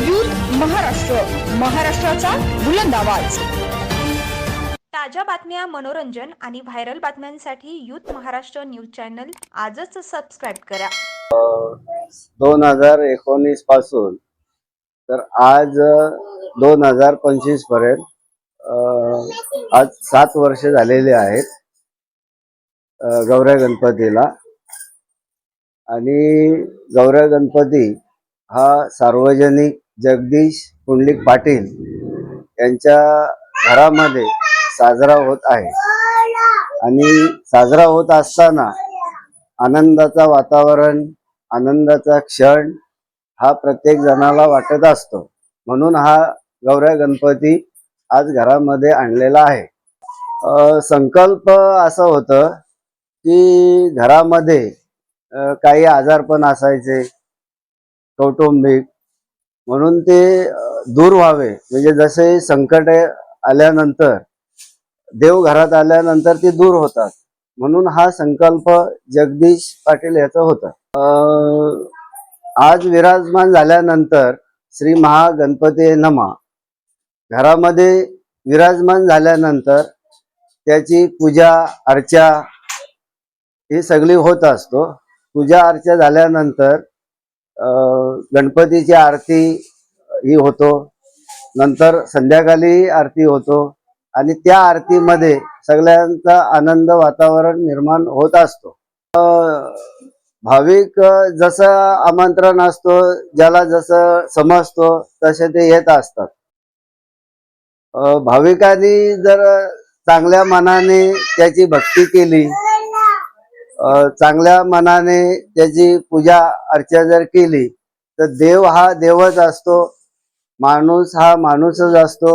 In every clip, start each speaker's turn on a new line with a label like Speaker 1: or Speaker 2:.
Speaker 1: Youth Maharashtra. महाराष्ट्राचा बुलंद आवाज.
Speaker 2: ताज्या बातम्या मनोरंजन आणि व्हायरल बातम्यांसाठी यूथ महाराष्ट्र न्यूज चॅनल आजच सबस्क्राईब करा.
Speaker 3: दोन हजार एकोणीसपासून तर आज दोन हजार पंचवीसपर्यंत आज सात वर्ष झालेले आहेत गौऱ्या गणपतीला. आणि गौऱ्या गणपती हा सार्वजनिक जगदीश पुंडलिक पाटील यांच्या घरामध्ये साजरा होत आहे. आणि साजरा होत असताना आनंदाचा वातावरण आनंदाचा क्षण हा प्रत्येक जणाला वाटत असतो. म्हणून हा गौऱ्या गणपती आज घरामध्ये आणलेला आहे. संकल्प असं होतं की घरामध्ये काही आजारपण असायचे. कौटुंबिक म्हणून ते दूर व्हावे. म्हणजे जसे संकट आल्यानंतर देव घरात आल्यानंतर ते दूर होतात. म्हणून हा संकल्प जगदीश पाटील याचा होता. आज विराजमान झाल्यानंतर श्री महागणपती नमा घरामध्ये विराजमान झाल्यानंतर त्याची पूजा अर्चा ही सगळी होत असतो. पूजा अर्चा झाल्यानंतर अं, गणपतीची आरती ही होतो. नंतर संध्याकाळी आरती होतो. आणि त्या आरतीमध्ये सगळ्यांचा आनंद वातावरण निर्माण होत असतो. भाविक जसं आमंत्रण असतो ज्याला जसं समजतो तसे ते येत असतात. भाविकांनी जर चांगल्या मनाने त्याची भक्ती केली चांगल्या मनाने त्याची पूजा अर्चा जर केली तर देव हा देवच असतो माणूस हा माणूसच असतो.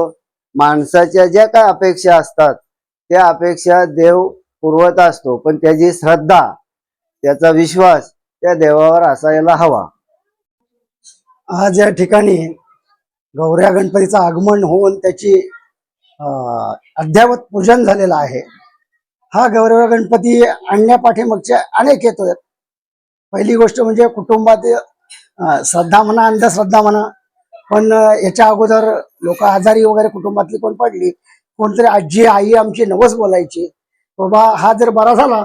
Speaker 3: माणसाच्या ज्या काय अपेक्षा असतात त्या अपेक्षा देव पुरवत असतो. पण त्याची श्रद्धा त्याचा विश्वास त्या देवावर असायला हवा.
Speaker 4: आज या ठिकाणी गौऱ्या गणपतीचं आगमन होऊन त्याची अध्यावत पूजन झालेलं आहे. हा गौरव गणपती आणण्यापाठीमागच्या अनेक हेतू आहेत. पहिली गोष्ट म्हणजे कुटुंबात श्रद्धा म्हणा अंधश्रद्धा म्हणा पण याच्या अगोदर लोक आजारी वगैरे कुटुंबातली कोण पडली कोणतरी आजी आई आमची नवस बोलायची. बाबा हा जर बरा झाला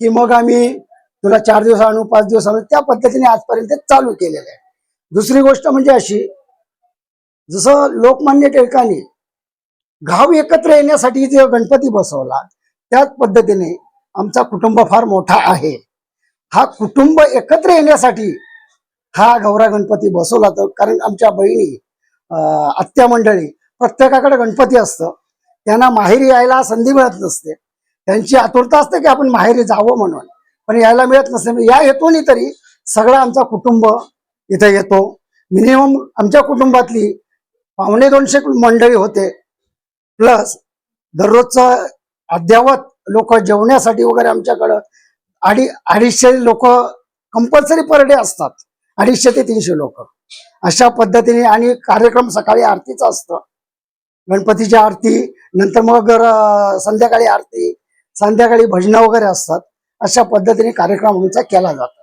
Speaker 4: की मग आम्ही तुला चार दिवस आणू पाच दिवस आणू त्या पद्धतीने आजपर्यंत चालू केलेलं आहे. दुसरी गोष्ट म्हणजे अशी जसं लोकमान्य टिळकांनी गाव एकत्र येण्यासाठी जे गणपती बसवला त्याच पद्धतीने आमचा कुटुंब फार मोठा आहे. हा कुटुंब एकत्र येण्यासाठी हा गौरा गणपती बसवला तर कारण आमच्या बहिणी आत्या मंडळी प्रत्येकाकडे गणपती असतं. त्यांना माहेरी यायला संधी मिळत नसते. त्यांची आतुरता असते की आपण माहेरी जावं म्हणून. पण यायला मिळत नसते. या हेतून तरी सगळा आमचा कुटुंब इथे येतो. मिनिमम आमच्या कुटुंबातली पावणे दोनशे मंडळी होते. प्लस दररोजचं अद्यावत लोक जेवण्यासाठी वगैरे आमच्याकडं अडी अडीचशे लोक कंपल्सरी पर डे असतात. अडीचशे ते तीनशे लोक. अशा पद्धतीने आणि कार्यक्रम सकाळी आरतीचा असतं. गणपतीची आरती नंतर मग संध्याकाळी आरती संध्याकाळी भजनं वगैरे असतात. अशा पद्धतीने कार्यक्रम आमचा केला जातो.